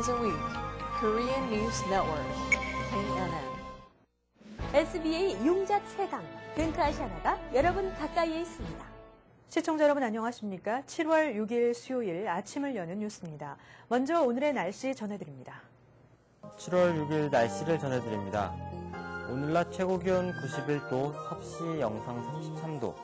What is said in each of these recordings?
times a week. Korean News Network, KNN. SBA 융자 최강 뱅크아시아나가 여러분 가까이에 있습니다. 시청자 여러분 안녕하십니까? 7월 6일 수요일 아침을 여는 뉴스입니다. 먼저 오늘의 날씨 전해드립니다. 7월 6일 날씨를 전해드립니다. 오늘 낮 최고 기온 91도, 섭씨 영상 33도,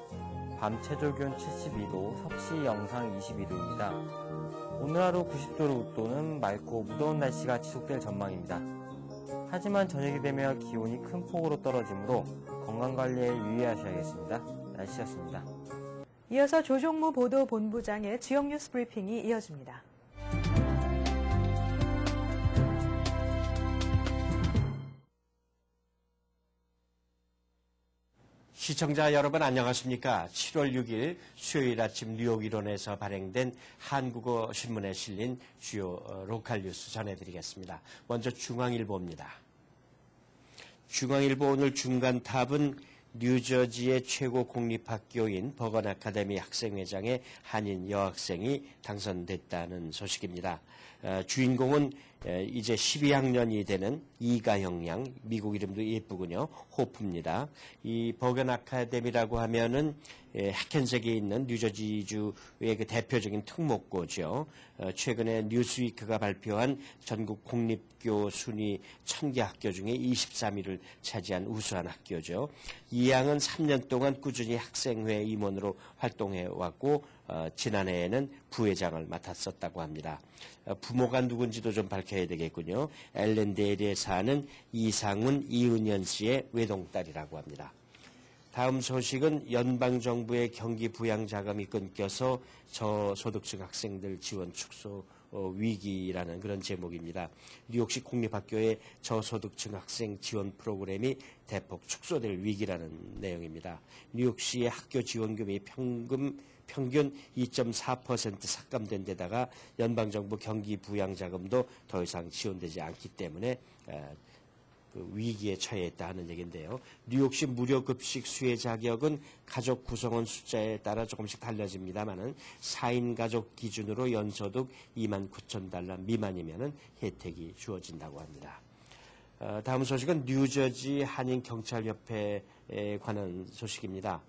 밤 최저 기온 72도, 섭씨 영상 22도입니다. 오늘 하루 90도로 웃도는 맑고 무더운 날씨가 지속될 전망입니다. 하지만 저녁이 되면 기온이 큰 폭으로 떨어지므로 건강관리에 유의하셔야겠습니다. 날씨였습니다. 이어서 조종무 보도본부장의 지역 뉴스 브리핑이 이어집니다. 시청자 여러분 안녕하십니까? 7월 6일 수요일 아침 뉴욕 일원에서 발행된 한국어 신문에 실린 주요 어, 로컬 뉴스 전해드리겠습니다. 먼저 중앙일보입니다. 중앙일보 오늘 중간 탑은 뉴저지의 최고 공립학교인 버건 아카데미 학생회장의 한인 여학생이 당선됐다는 소식입니다. 어, 주인공은 이제 12학년이 되는 이가영 양, 미국 이름도 예쁘군요. 호프입니다. 이 버건 아카데미라고 하면은 학현색에 있는 뉴저지주의 그 대표적인 특목고죠. 어, 최근에 뉴스위크가 발표한 전국 공립교 순위 1000개 학교 중에 23위를 차지한 우수한 학교죠. 이 양은 3년 동안 꾸준히 학생회 임원으로 활동해 왔고 어, 지난해에는 부회장을 맡았었다고 합니다. 어, 부모가 누군지도 좀 밝혀야 되겠군요. 엘렌데일에 사는 이상훈 이은현 씨의 외동딸이라고 합니다. 다음 소식은 연방정부의 경기 부양 자금이 끊겨서 저소득층 학생들 지원 축소 어, 위기라는 그런 제목입니다. 뉴욕시 공립학교의 저소득층 학생 지원 프로그램이 대폭 축소될 위기라는 내용입니다. 뉴욕시의 학교 지원금이 평균 평균 2.4% 삭감된 데다가 연방정부 경기 부양자금도 더 이상 지원되지 않기 때문에 그 위기에 처해 있다 하는 얘기인데요. 뉴욕시 무료 급식 수혜 자격은 가족 구성원 숫자에 따라 조금씩 달라집니다만은 4인 가족 기준으로 연소득 2만 9천 달러 미만이면은 혜택이 주어진다고 합니다. 어, 다음 소식은 뉴저지 한인 경찰협회에 관한 소식입니다.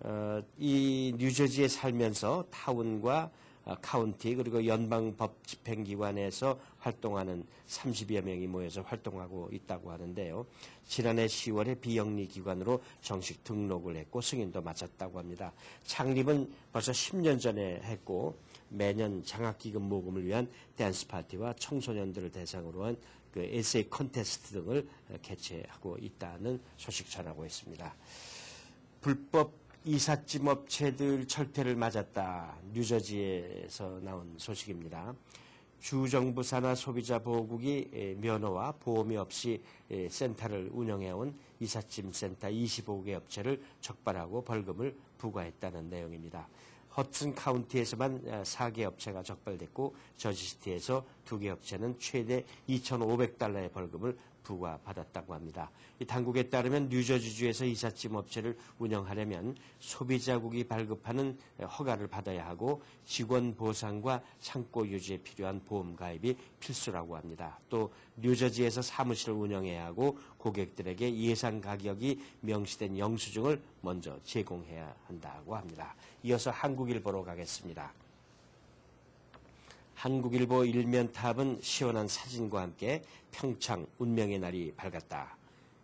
어, 이 뉴저지에 살면서 타운과 어, 카운티 그리고 연방법 집행기관에서 활동하는 30여 명이 모여서 활동하고 있다고 하는데요. 지난해 10월에 비영리 기관으로 정식 등록을 했고 승인도 마쳤다고 합니다. 창립은 벌써 10년 전에 했고 매년 장학기금 모금을 위한 댄스 파티와 청소년들을 대상으로 한 그 에세이 컨테스트 등을 개최하고 있다는 소식 전하고 있습니다. 불법 이삿짐 업체들 철퇴를 맞았다. 뉴저지에서 나온 소식입니다. 주정부 산하 소비자 보호국이 면허와 보험이 없이 센터를 운영해온 이삿짐 센터 25개 업체를 적발하고 벌금을 부과했다는 내용입니다. 허튼 카운티에서만 4개 업체가 적발됐고 저지시티에서 2개 업체는 최대 2,500달러의 벌금을 부과받았다고 합니다. 이 당국에 따르면 뉴저지주에서 이삿짐 업체를 운영하려면 소비자국이 발급하는 허가를 받아야 하고 직원 보상과 창고 유지에 필요한 보험 가입이 필수라고 합니다. 또 뉴저지에서 사무실을 운영해야 하고 고객들에게 예상 가격이 명시된 영수증을 먼저 제공해야 한다고 합니다. 이어서 한국일보로 가겠습니다. 한국일보 일면 탑은 시원한 사진과 함께 평창 운명의 날이 밝았다.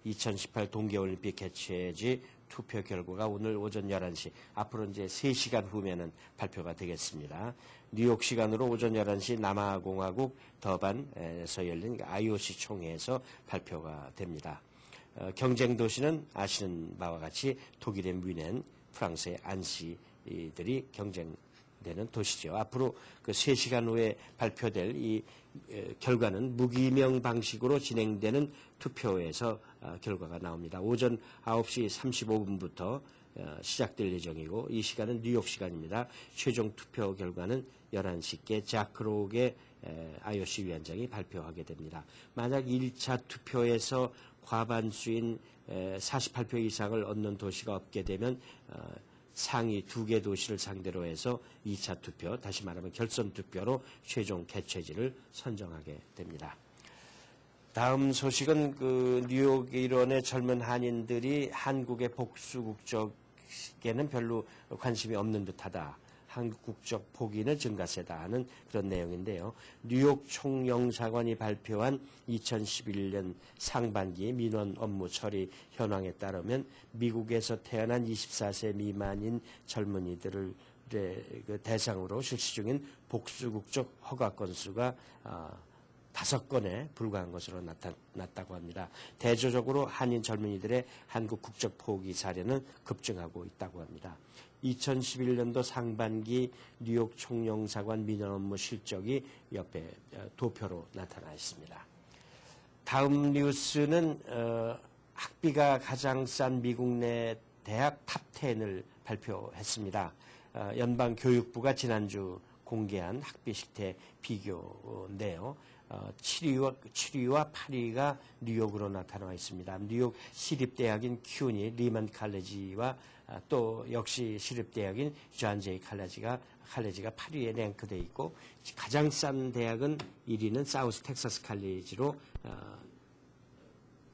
2018 동계올림픽 개최지 투표 결과가 오늘 오전 11시, 앞으로 이제 3시간 후면은 발표가 되겠습니다. 뉴욕 시간으로 오전 11시 남아공화국 더반에서 열린 IOC 총회에서 발표가 됩니다. 어, 경쟁 도시는 아시는 바와 같이 독일의 뮌헨, 프랑스의 안시들이 경쟁 되는 도시죠. 앞으로 그 3시간 후에 발표될 이 결과는 무기명 방식으로 진행되는 투표에서 어, 결과가 나옵니다. 오전 9시 35분부터 어, 시작될 예정이고 이 시간은 뉴욕 시간입니다. 최종 투표 결과는 11시께 자크록의 IOC 위원장이 발표하게 됩니다. 만약 1차 투표에서 과반수인 48표 이상을 얻는 도시가 없게 되면 어, 상위 두 개 도시를 상대로 해서 2차 투표, 다시 말하면 결선 투표로 최종 개최지를 선정하게 됩니다. 다음 소식은 그 뉴욕 일원의 젊은 한인들이 한국의 복수 국적에는 별로 관심이 없는 듯하다. 한국 국적 포기는 증가세다 하는 그런 내용인데요. 뉴욕 총영사관이 발표한 2011년 상반기 민원 업무 처리 현황에 따르면 미국에서 태어난 24세 미만인 젊은이들을 그 대상으로 실시 중인 복수 국적 허가 건수가 아, 다섯 건에 불과한 것으로 나타났다고 합니다. 대조적으로 한인 젊은이들의 한국 국적 포기 사례는 급증하고 있다고 합니다. 2011년도 상반기 뉴욕 총영사관 민원 업무 실적이 옆에 어, 도표로 나타나 있습니다. 다음 뉴스는 어, 학비가 가장 싼 미국 내 대학 탑10을 발표했습니다. 어, 연방교육부가 지난주 공개한 학비 식대 비교인데요. 어, 7위와, 7위와 8위가 뉴욕으로 나타나 있습니다. 뉴욕 시립대학인 큐니, 리만 칼레지와 아, 또 역시 시립대학인 존 제이 칼레지가 칼레지가 8위에 랭크되어 있고 가장 싼 대학은 1위는 사우스 텍사스 칼레지로 어,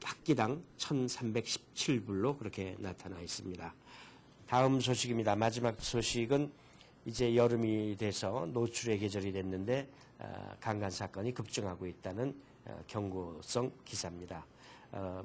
학기당 1,317불로 그렇게 나타나 있습니다. 다음 소식입니다. 마지막 소식은 이제 여름이 돼서 노출의 계절이 됐는데 어, 강간 사건이 급증하고 있다는 어, 경고성 기사입니다. 어,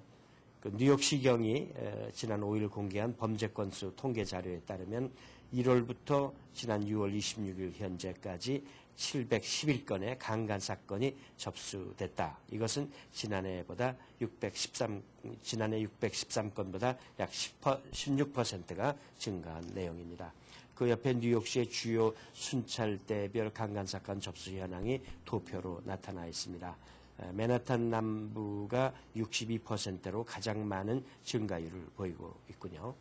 그 뉴욕시경이 지난 5일 공개한 범죄 건수 통계 자료에 따르면 1월부터 지난 6월 26일 현재까지 711건의 강간 사건이 접수됐다. 이것은 지난해보다 613 지난해 613건보다 약 10%, 16%가 증가한 내용입니다. 그 옆에 뉴욕시의 주요 순찰대별 강간 사건 접수 현황이 도표로 나타나 있습니다. 맨하탄 남부가 62%로 가장 많은 증가율을 보이고 있군요.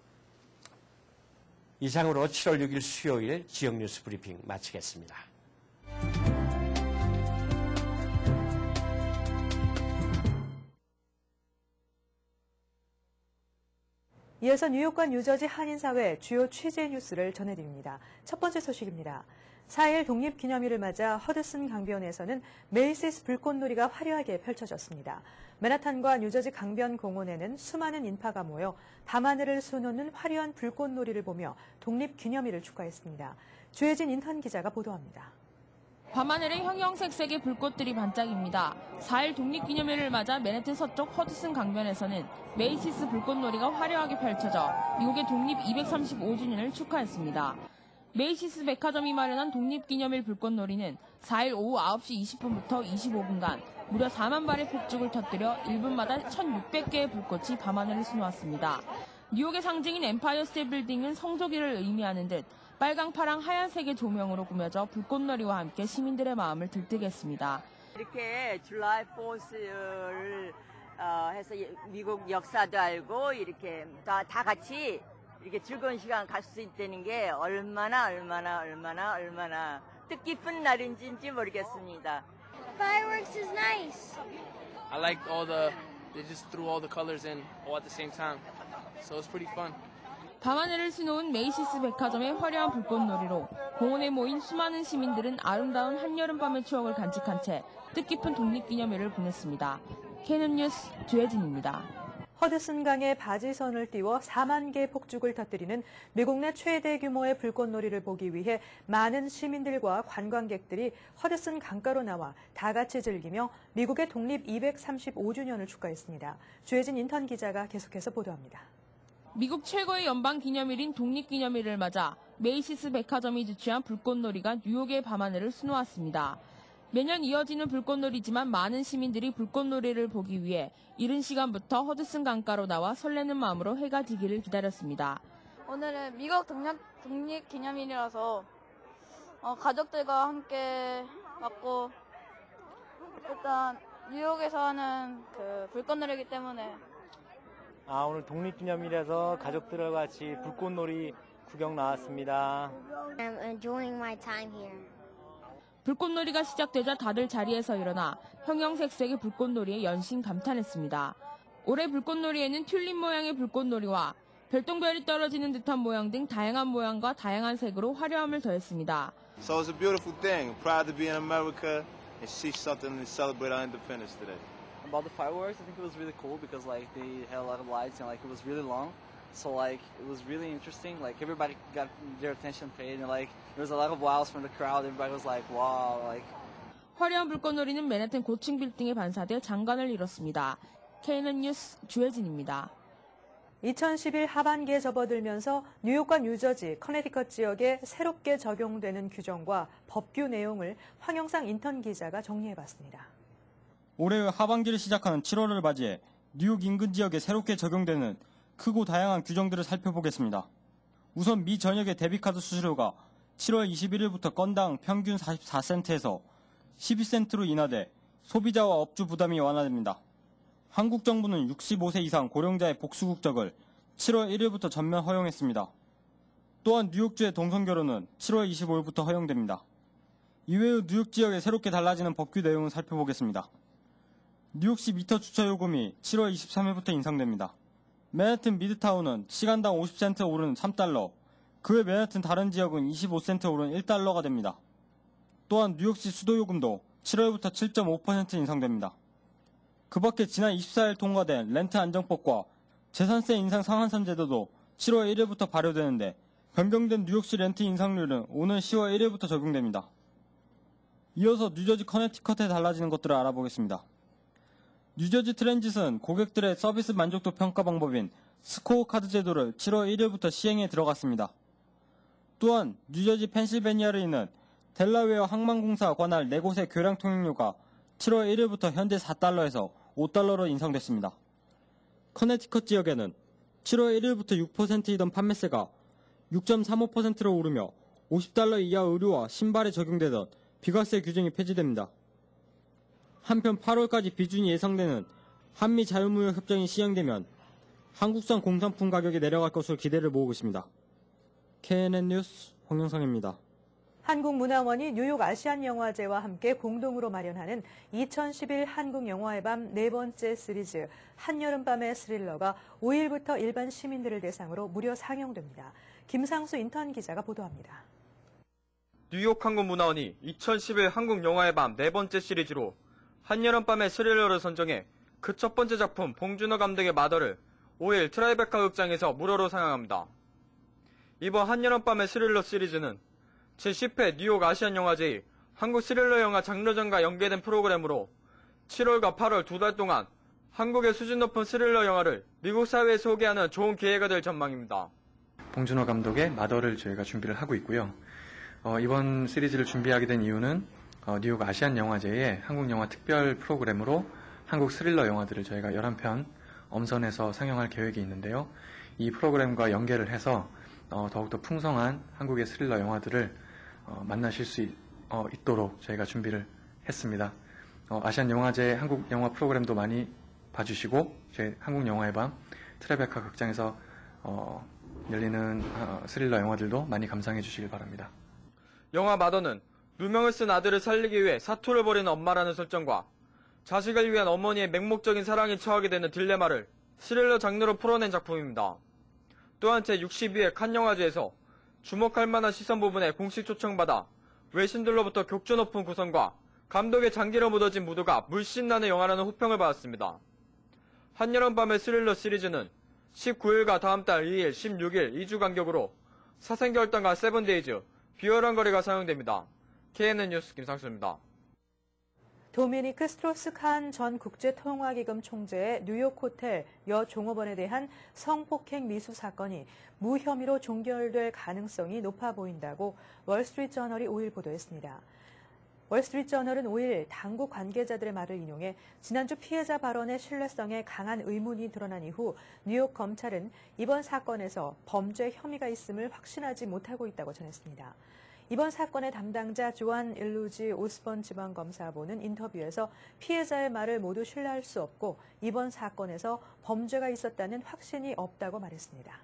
이상으로 7월 6일 수요일 지역 뉴스 브리핑 마치겠습니다. 이어서 뉴욕과 뉴저지 한인사회 주요 취재 뉴스를 전해드립니다. 첫 번째 소식입니다. 4일 독립기념일을 맞아 허드슨 강변에서는 메이시스 불꽃놀이가 화려하게 펼쳐졌습니다. 맨하탄과 뉴저지 강변 공원에는 수많은 인파가 모여 밤하늘을 수놓는 화려한 불꽃놀이를 보며 독립기념일을 축하했습니다. 주혜진 인턴 기자가 보도합니다. 밤하늘의 형형색색의 불꽃들이 반짝입니다. 4일 독립기념일을 맞아 맨해튼 서쪽 허드슨 강변에서는 메이시스 불꽃놀이가 화려하게 펼쳐져 미국의 독립 235주년을 축하했습니다. 메이시스 백화점이 마련한 독립기념일 불꽃놀이는 4일 오후 9시 20분부터 25분간 무려 4만 발의 폭죽을 터뜨려 1분마다 1,600개의 불꽃이 밤하늘을 수놓았습니다. 뉴욕의 상징인 엠파이어 스테이 빌딩은 성조기를 의미하는 듯 빨강, 파랑, 하얀색의 조명으로 꾸며져 불꽃놀이와 함께 시민들의 마음을 들뜨게 했습니다. 이렇게 줄라이 포스를 어, 해서 미국 역사도 알고 이렇게 다, 다 같이 이렇게 즐거운 시간 갈 수 있다는 게 얼마나 얼마나 얼마나 얼마나 뜻깊은 날인지 모르겠습니다. Fireworks is nice. I liked all the they just threw all the colors in all at the same time. So it's pretty fun. 밤하늘을 수놓은 메이시스 백화점의 화려한 불꽃놀이로 공원에 모인 수많은 시민들은 아름다운 한여름밤의 추억을 간직한 채 뜻깊은 독립기념일을 보냈습니다. 케는 뉴스 주혜진입니다. 허드슨강에 바지선을 띄워 4만 개 폭죽을 터뜨리는 미국 내 최대 규모의 불꽃놀이를 보기 위해 많은 시민들과 관광객들이 허드슨 강가로 나와 다 같이 즐기며 미국의 독립 235주년을 축하했습니다. 주혜진 인턴 기자가 계속해서 보도합니다. 미국 최고의 연방 기념일인 독립기념일을 맞아 메이시스 백화점이 주최한 불꽃놀이가 뉴욕의 밤하늘을 수놓았습니다. 매년 이어지는 불꽃놀이지만 많은 시민들이 불꽃놀이를 보기 위해 이른 시간부터 허드슨 강가로 나와 설레는 마음으로 해가 지기를 기다렸습니다. 오늘은 미국 독립, 기념일이라서 어, 가족들과 함께 왔고 일단 뉴욕에서 하는 그 불꽃놀이기 때문에 아, 오늘 독립기념일에서 가족들과 같이 불꽃놀이 구경 나왔습니다. I'm enjoying my time here. 불꽃놀이가 시작되자 다들 자리에서 일어나 형형색색의 불꽃놀이에 연신 감탄했습니다. 올해 불꽃놀이에는 튤립 모양의 불꽃놀이와 별똥별이 떨어지는 듯한 모양 등 다양한 모양과 다양한 색으로 화려함을 더했습니다. So it's a beautiful thing. Proud to be in America and see something to celebrate our independence today. About the fireworks, I think it was really cool because like they had a lot of lights and like it was really long. So like it was really interesting. Like everybody got their attention paid and like there was a lot of wows from the crowd. Everybody was like, wow, like 화려한 불꽃놀이는 맨해튼 고층 빌딩에 반사돼 장관을 이뤘습니다. KNN 뉴스 주혜진입니다. 2011 하반기에 접어들면서 뉴욕과 뉴저지, 커네티컷 지역에 새롭게 적용되는 규정과 법규 내용을 황영상 인턴 기자가 정리해봤습니다. 올해 하반기를 시작하는 7월을 맞이해 뉴욕 인근 지역에 새롭게 적용되는 크고 다양한 규정들을 살펴보겠습니다. 우선 미 전역의 데비카드 수수료가 7월 21일부터 건당 평균 44센트에서 12센트로 인하돼 소비자와 업주 부담이 완화됩니다. 한국 정부는 65세 이상 고령자의 복수 국적을 7월 1일부터 전면 허용했습니다. 또한 뉴욕주의 동성 결혼은 7월 25일부터 허용됩니다. 이외의 뉴욕 지역에 새롭게 달라지는 법규 내용을 살펴보겠습니다. 뉴욕시 미터 주차 요금이 7월 23일부터 인상됩니다. 맨해튼 미드타운은 시간당 50센트 오른 3달러, 그 외 맨해튼 다른 지역은 25센트 오른 1달러가 됩니다. 또한 뉴욕시 수도 요금도 7월부터 7.5% 인상됩니다. 그 밖에 지난 24일 통과된 렌트 안정법과 재산세 인상 상한선 제도도 7월 1일부터 발효되는데 변경된 뉴욕시 렌트 인상률은 오는 10월 1일부터 적용됩니다. 이어서 뉴저지 커네티컷에 달라지는 것들을 알아보겠습니다. 뉴저지 트랜짓은 고객들의 서비스 만족도 평가 방법인 스코어 카드 제도를 7월 1일부터 시행에 들어갔습니다. 또한 뉴저지 펜실베니아를 있는 델라웨어 항만공사 관할 4곳의 교량 통행료가 7월 1일부터 현재 4달러에서 5달러로 인상됐습니다. 커네티컷 지역에는 7월 1일부터 6%이던 판매세가 6.35%로 오르며 50달러 이하 의류와 신발에 적용되던 비과세 규정이 폐지됩니다. 한편 8월까지 비준이 예상되는 한미 자유무역 협정이 시행되면 한국산 공산품 가격이 내려갈 것으로 기대를 모으고 있습니다. KNN 뉴스 홍영상입니다. 한국문화원이 뉴욕 아시안영화제와 함께 공동으로 마련하는 2011 한국영화의 밤 네 번째 시리즈 한여름밤의 스릴러가 5일부터 일반 시민들을 대상으로 무료 상영됩니다. 김상수 인턴 기자가 보도합니다. 뉴욕 한국문화원이 2011 한국영화의 밤 네 번째 시리즈로 한여름밤의 스릴러를 선정해 그 첫 번째 작품 봉준호 감독의 마더를 5일 트라이베카 극장에서 무료로 상영합니다. 이번 한여름밤의 스릴러 시리즈는 제10회 뉴욕 아시안 영화제의 한국 스릴러 영화 장르전과 연계된 프로그램으로 7월과 8월 두 달 동안 한국의 수준 높은 스릴러 영화를 미국 사회에 소개하는 좋은 기회가 될 전망입니다. 봉준호 감독의 마더를 저희가 준비를 하고 있고요. 어, 이번 시리즈를 준비하게 된 이유는 어, 뉴욕 아시안 영화제의 한국 영화 특별 프로그램으로 한국 스릴러 영화들을 저희가 11편 엄선해서 상영할 계획이 있는데요. 이 프로그램과 연계를 해서 어, 더욱더 풍성한 한국의 스릴러 영화들을 어, 만나실 수 있, 어, 도록 저희가 준비를 했습니다. 어, 아시안 영화제 한국 영화 프로그램도 많이 봐주시고 제 한국 영화의 밤 트레베카 극장에서 어, 열리는 어, 스릴러 영화들도 많이 감상해 주시길 바랍니다. 영화 마더는 누명을 쓴 아들을 살리기 위해 사투를 벌이는 엄마라는 설정과 자식을 위한 어머니의 맹목적인 사랑에 처하게 되는 딜레마를 스릴러 장르로 풀어낸 작품입니다. 또한 제62회 칸 영화제에서 주목할 만한 시선 부분에 공식 초청받아 외신들로부터 격조 높은 구성과 감독의 장기로 묻어진 무드가 물씬 나는 영화라는 호평을 받았습니다. 한여름밤의 스릴러 시리즈는 19일과 다음 달 2일, 16일 2주 간격으로 사생결단과 세븐데이즈, 비열한 거리가 사용됩니다. KNN 뉴스 김상수입니다. 도미니크 스트로스 칸 전 국제통화기금 총재의 뉴욕 호텔 여 종업원에 대한 성폭행 미수 사건이 무혐의로 종결될 가능성이 높아 보인다고 월스트리트저널이 5일 보도했습니다. 월스트리트저널은 5일 당국 관계자들의 말을 인용해 지난주 피해자 발언의 신뢰성에 강한 의문이 드러난 이후 뉴욕 검찰은 이번 사건에서 범죄 혐의가 있음을 확신하지 못하고 있다고 전했습니다. 이번 사건의 담당자 조한 일루지 오스번 지방검사보는 인터뷰에서 피해자의 말을 모두 신뢰할 수 없고 이번 사건에서 범죄가 있었다는 확신이 없다고 말했습니다.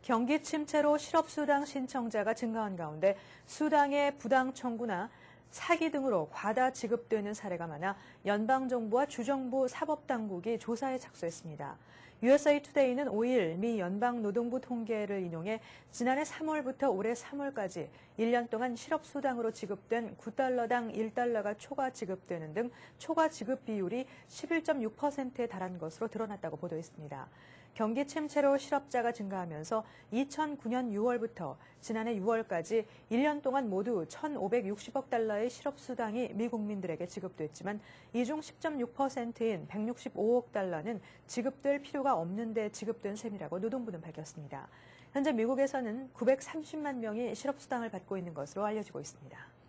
경기 침체로 실업수당 신청자가 증가한 가운데 수당의 부당 청구나 사기 등으로 과다 지급되는 사례가 많아 연방정부와 주정부 사법당국이 조사에 착수했습니다. USA 투데이는 5일 미 연방노동부 통계를 인용해 지난해 3월부터 올해 3월까지 1년 동안 실업수당으로 지급된 9달러당 1달러가 초과 지급되는 등 초과 지급 비율이 11.6%에 달한 것으로 드러났다고 보도했습니다. 경기 침체로 실업자가 증가하면서 2009년 6월부터 지난해 6월까지 1년 동안 모두 1,560억 달러의 실업수당이 미국민들에게 지급됐지만 이 중 10.6%인 165억 달러는 지급될 필요가 없는데 지급된 셈이라고 노동부는 밝혔습니다. 현재 미국에서는 930만 명이 실업수당을 받고 있는 것으로 알려지고 있습니다.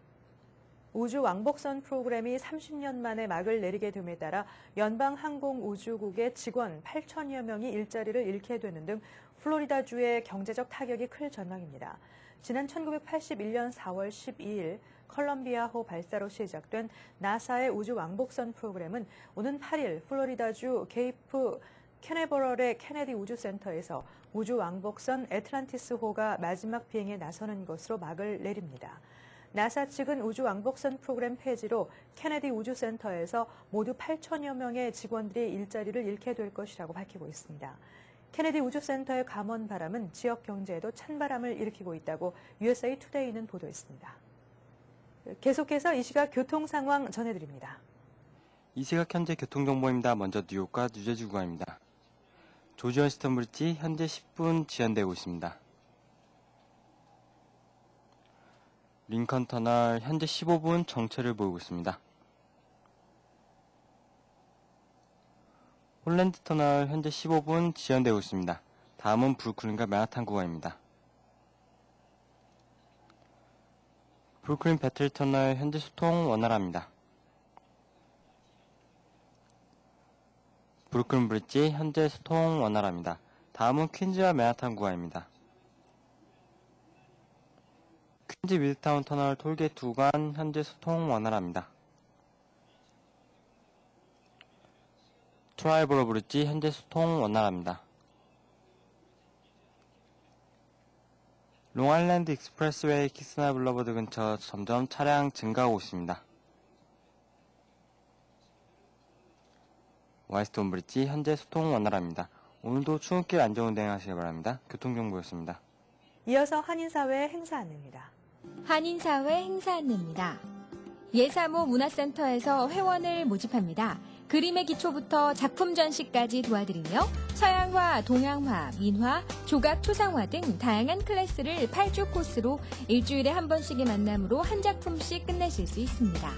우주 왕복선 프로그램이 30년 만에 막을 내리게 됨에 따라 연방항공우주국의 직원 8천여 명이 일자리를 잃게 되는 등 플로리다주의 경제적 타격이 클 전망입니다. 지난 1981년 4월 12일 컬럼비아호 발사로 시작된 나사의 우주 왕복선 프로그램은 오는 8일 플로리다주 게이프 캐네버럴의 케네디 우주센터에서 우주 왕복선 애틀란티스호가 마지막 비행에 나서는 것으로 막을 내립니다. 나사 측은 우주 왕복선 프로그램 폐지로 케네디 우주센터에서 모두 8천여 명의 직원들이 일자리를 잃게 될 것이라고 밝히고 있습니다. 케네디 우주센터의 감원 바람은 지역 경제에도 찬바람을 일으키고 있다고 USA 투데이는 보도했습니다. 계속해서 이 시각 교통 상황 전해드립니다. 이 시각 현재 교통정보입니다. 먼저 뉴욕과 뉴저지 구간입니다. 조지 원스턴 브릿지 현재 10분 지연되고 있습니다. 링컨 터널 현재 15분 정체를 보이고 있습니다. 홀랜드 터널 현재 15분 지연되고 있습니다. 다음은 브루클린과 맨하탄 구간입니다. 브루클린 배틀 터널 현재 소통 원활합니다. 브루클린 브릿지 현재 소통 원활합니다. 다음은 퀸즈와 맨하탄 구간입니다. 퀸즈 미드타운 터널 톨게이트 구간 현재 소통 원활합니다. 트라이버로 브릿지 현재 소통 원활합니다. 롱아일랜드 익스프레스웨이 키스나 블러버드 근처 점점 차량 증가하고 있습니다. 와이스톤 브릿지 현재 소통 원활합니다. 오늘도 출근길 안전 운행하시기 바랍니다. 교통정보였습니다. 이어서 한인사회 행사 안내입니다. 한인사회 행사 안내입니다. 예사모 문화센터에서 회원을 모집합니다. 그림의 기초부터 작품 전시까지 도와드리며 서양화, 동양화, 민화, 조각, 초상화 등 다양한 클래스를 8주 코스로 일주일에 한 번씩의 만남으로 한 작품씩 끝내실 수 있습니다.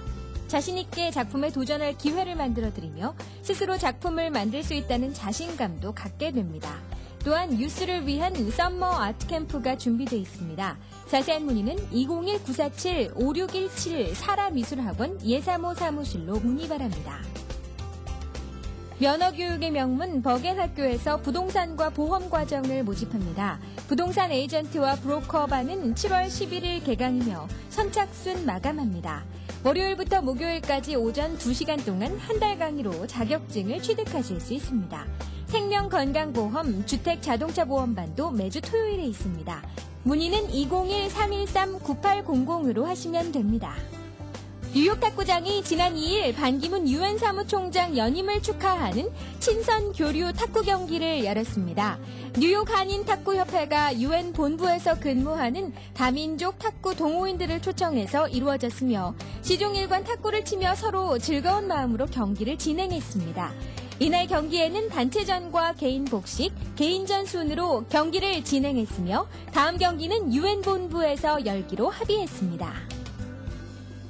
자신있게 작품에 도전할 기회를 만들어드리며 스스로 작품을 만들 수 있다는 자신감도 갖게 됩니다. 또한 뉴스를 위한 썸머 아트 캠프가 준비되어 있습니다. 자세한 문의는 201-947-5617 사라미술학원 예사모 사무실로 문의 바랍니다. 면허교육의 명문 버겐학교에서 부동산과 보험 과정을 모집합니다. 부동산 에이전트와 브로커 반은 7월 11일 개강이며 선착순 마감합니다. 월요일부터 목요일까지 오전 2시간 동안 한 달 강의로 자격증을 취득하실 수 있습니다. 생명건강보험, 주택자동차보험반도 매주 토요일에 있습니다. 문의는 201-313-9800으로 하시면 됩니다. 뉴욕 탁구장이 지난 2일 반기문 유엔 사무총장 연임을 축하하는 친선 교류 탁구 경기를 열었습니다. 뉴욕 한인 탁구 협회가 유엔 본부에서 근무하는 다민족 탁구 동호인들을 초청해서 이루어졌으며 시종 일관 탁구를 치며 서로 즐거운 마음으로 경기를 진행했습니다. 이날 경기에는 단체전과 개인 복식, 개인전 순으로 경기를 진행했으며 다음 경기는 유엔 본부에서 열기로 합의했습니다.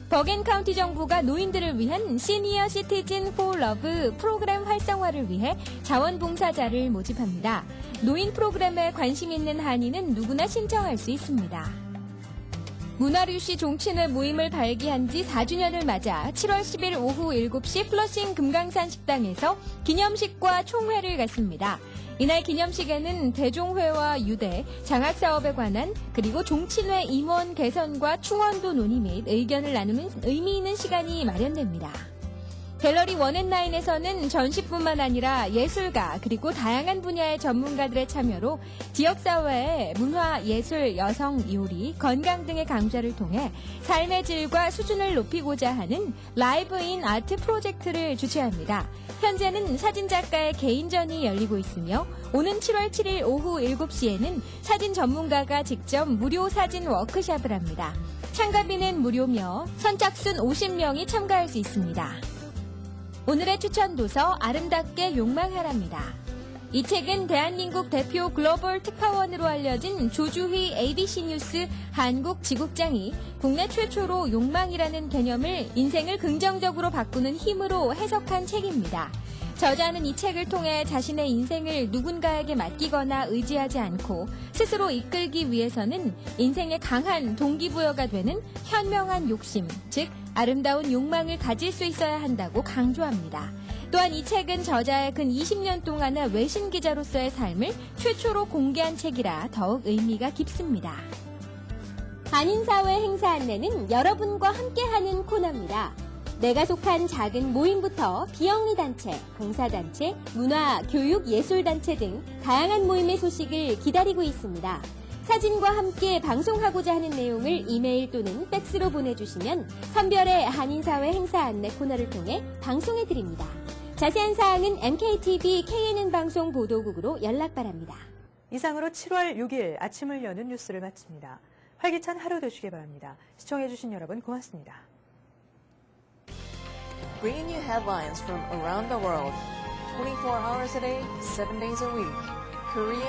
버겐 카운티 정부가 노인들을 위한 시니어 시티즌 포 러브 프로그램 활성화를 위해 자원봉사자를 모집합니다. 노인 프로그램에 관심 있는 한인은 누구나 신청할 수 있습니다. 문화류시 종친회 모임을 발기한 지 4주년을 맞아 7월 10일 오후 7시 플러싱 금강산 식당에서 기념식과 총회를 갖습니다. 이날 기념식에는 대종회와 유대, 장학사업에 관한 그리고 종친회 임원 개선과 충원도 논의 및 의견을 나누는 의미 있는 시간이 마련됩니다. 갤러리 원앤나인에서는 전시뿐만 아니라 예술가 그리고 다양한 분야의 전문가들의 참여로 지역사회의 문화, 예술, 여성, 요리, 건강 등의 강좌를 통해 삶의 질과 수준을 높이고자 하는 라이브인 아트 프로젝트를 주최합니다. 현재는 사진작가의 개인전이 열리고 있으며 오는 7월 7일 오후 7시에는 사진 전문가가 직접 무료 사진 워크샵을 합니다. 참가비는 무료며 선착순 50명이 참가할 수 있습니다. 오늘의 추천 도서 아름답게 욕망하랍니다. 이 책은 대한민국 대표 글로벌 특파원으로 알려진 조주휘 ABC 뉴스 한국 지국장이 국내 최초로 욕망이라는 개념을 인생을 긍정적으로 바꾸는 힘으로 해석한 책입니다. 저자는 이 책을 통해 자신의 인생을 누군가에게 맡기거나 의지하지 않고 스스로 이끌기 위해서는 인생의 강한 동기부여가 되는 현명한 욕심, 즉 아름다운 욕망을 가질 수 있어야 한다고 강조합니다. 또한 이 책은 저자의 근 20년 동안의 외신 기자로서의 삶을 최초로 공개한 책이라 더욱 의미가 깊습니다. 한인사회 행사 안내는 여러분과 함께하는 코너입니다. 내가 속한 작은 모임부터 비영리 단체, 봉사단체, 문화, 교육, 예술단체 등 다양한 모임의 소식을 기다리고 있습니다. 사진과 함께 방송하고자 하는 내용을 이메일 또는 팩스로 보내주시면 선별의 한인사회 행사 안내 코너를 통해 방송해드립니다. 자세한 사항은 MKTV KNN 방송 보도국으로 연락 바랍니다. 이상으로 7월 6일 아침을 여는 뉴스를 마칩니다. 활기찬 하루 되시길 바랍니다. 시청해주신 여러분 고맙습니다. Bringing you headlines from around the world, 24 hours a day, 7 days a week. Korean